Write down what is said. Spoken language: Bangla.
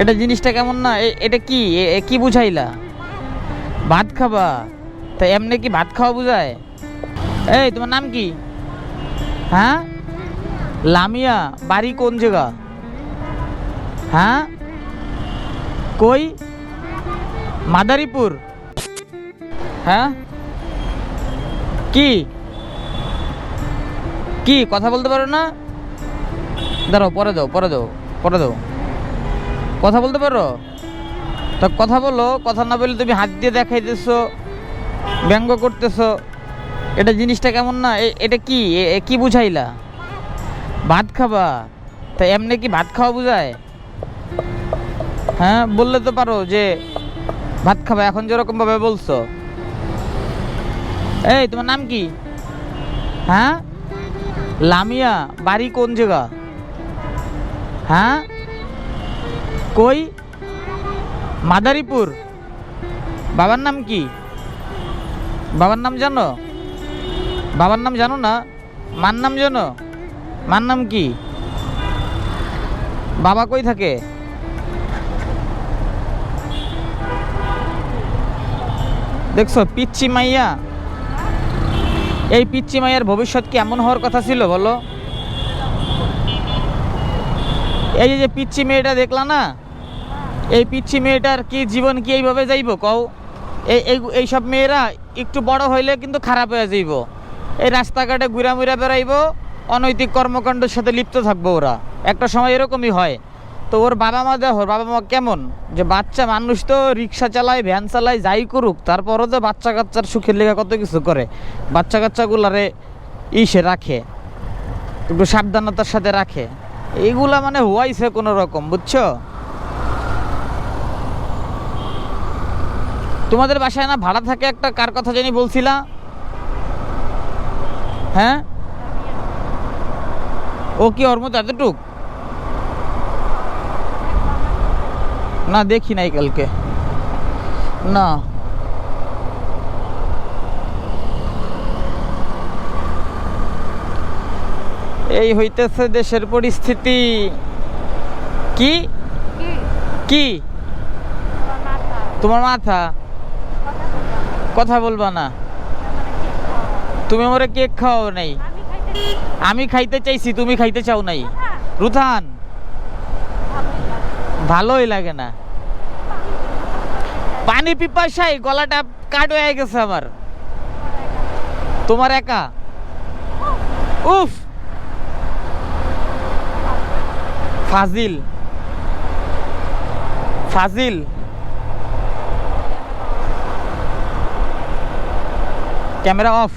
এটা জিনিসটা কেমন না? এটা কি? কি বুঝাইলা? ভাত খাবা? তা এমনি কি ভাত খাওয়া বুঝায়? এই, তোমার নাম কি? হ্যাঁ? লামিয়া, বাড়ি কোন জায়গা? হ্যাঁ? কই? মাদারীপুর? হ্যাঁ? কি? কি? কথা বলতে পারো না? দাঁড়াও, পরে দাও পরে দাও পরে দাও কথা বলতে পারো? তো কথা বলো, কথা না বললে তুমি হাত দিয়ে দেখাইতেছো, ব্যঙ্গ করতেছো। এটা জিনিসটা কেমন না? এটা কি? কি বুঝাইলা? ভাত খাবা? তা এমনি কি ভাত খাওয়া বুঝায়? হ্যাঁ বললে তো পারো যে ভাত খাবা, এখন যেরকম ভাবে বলছো। এই, তোমার নাম কি? হ্যাঁ? লামিয়া, বাড়ি কোন জায়গা? হ্যাঁ? কই? মাদারীপুর। বাবার নাম কি? বাবার নাম জানো? বাবার নাম জানো না? মার নাম জানো? মার নাম কি? বাবা কই থাকে? দেখছ পিচ্ছি মাইয়া? এই পিচ্ছি মাইয়ার ভবিষ্যৎ কি এমন হওয়ার কথা ছিল বলো? এই যে পিচ্ছি মেয়েটা দেখলা না? এই পিচ্ছি মেয়েটার কি জীবন কি এইভাবে যাইব কও? এই এই এইসব মেয়েরা একটু বড় হইলে কিন্তু খারাপ হয়ে যাইব। এই রাস্তাঘাটে ঘুরা মুরা বেড়াইব, অনৈতিক কর্মকাণ্ডের সাথে লিপ্ত থাকব ওরা। একটা সময় এরকমই হয়। তো ওর বাবা মা দেখো বাবা মা কেমন? যে বাচ্চা মানুষ তো রিক্সা চালায়, ভ্যান চালায়, যাই করুক, তারপরও যে বাচ্চা কাচ্চার সুখের লেগে কত কিছু করে। বাচ্চা কাচ্চাগুলারে ইসে রাখে। একটু সাবধানতার সাথে রাখে। এইগুলা মানে হওয়াইছে কোনো রকম বুঝছ? তোমাদের বাসায় না ভাড়া থাকে একটা? কার কথা জানি বলছিলা? হ্যাঁ? ও কি ওর মতো এতটুক? না দেখি নাই কালকে। না। এই হইতেছে দেশের পরিস্থিতি। কি? কি? তোমার মাথা? কথা বলবা না? তুমি আমারে কেক খাওয়াও নাই। আমি খাইতে চাইছি, তুমি খাইতে চাও নাই। রুথান, ভালোই লাগে। না। পানি পিপাসায় গলাটা কাট হয়ে গেছে আমার। তোমার একা? উফ! ফাজিল। ফাজিল। Camera off.